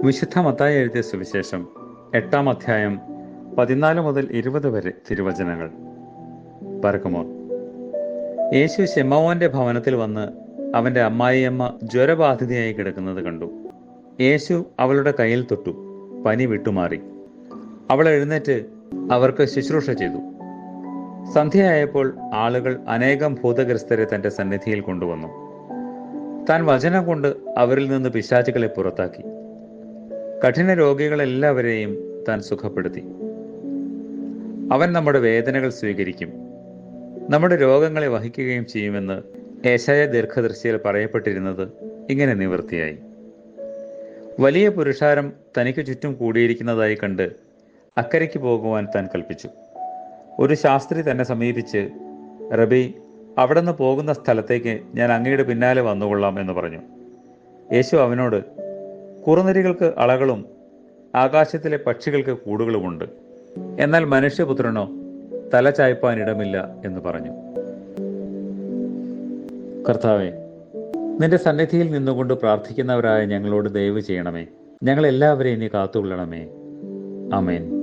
വിശുദ്ധ മത്തായി എഴുതിയ സുവിശേഷം എട്ടാം അധ്യായം പതിനാല് മുതൽ ഇരുപത് വരെ തിരുവചനങ്ങൾ. പറക്കുമോ യേശു ഷെമോന്റെ ഭവനത്തിൽ വന്ന് അവന്റെ അമ്മായിയമ്മ ജ്വരബാധിതയായി കിടക്കുന്നത് കണ്ടു. യേശു അവളുടെ കയ്യിൽ തൊട്ടു പനി വിട്ടുമാറി. അവൾ എഴുന്നേറ്റ് അവർക്ക് ശുശ്രൂഷ ചെയ്തു. സന്ധ്യയായപ്പോൾ ആളുകൾ അനേകം ഭൂതഗ്രസ്തരെ തന്റെ സന്നിധിയിൽ കൊണ്ടുവന്നു. താൻ വചനം കൊണ്ട് അവരിൽ നിന്ന് പിശാചുകളെ പുറത്താക്കി. കഠിന രോഗികളെല്ലാവരെയും താൻ സുഖപ്പെടുത്തി. അവൻ നമ്മുടെ വേദനകൾ സ്വീകരിക്കും. നമ്മുടെ രോഗങ്ങളെ വഹിക്കുകയും ചെയ്യുമെന്ന് ഏശായ ദീർഘദൃശ്യയിൽ പറയപ്പെട്ടിരുന്നത് ഇങ്ങനെ നിവൃത്തിയായി. വലിയ പുരുഷാരം തനിക്ക് ചുറ്റും കൂടിയിരിക്കുന്നതായി കണ്ട് അക്കരയ്ക്ക് പോകുവാൻ താൻ കൽപ്പിച്ചു. ഒരു ശാസ്ത്രി തന്നെ സമീപിച്ച് റബി അവിടുന്ന് പോകുന്ന സ്ഥലത്തേക്ക് ഞാൻ അങ്ങയുടെ പിന്നാലെ വന്നുകൊള്ളാം എന്ന് പറഞ്ഞു. യേശു അവനോട് കുറുനരികൾക്ക് അളകളും ആകാശത്തിലെ പക്ഷികൾക്ക് കൂടുകളുമുണ്ട്. എന്നാൽ മനുഷ്യപുത്രനോ തല ചായ്പാൻ ഇടമില്ല എന്ന് പറഞ്ഞു. കർത്താവെ നിന്റെ സന്നിധിയിൽ നിന്നുകൊണ്ട് പ്രാർത്ഥിക്കുന്നവരായ ഞങ്ങളോട് ദയവ് ചെയ്യണമേ. ഞങ്ങൾ എല്ലാവരെയും നീ കാത്തുകൊള്ളണമേ. ആമേൻ.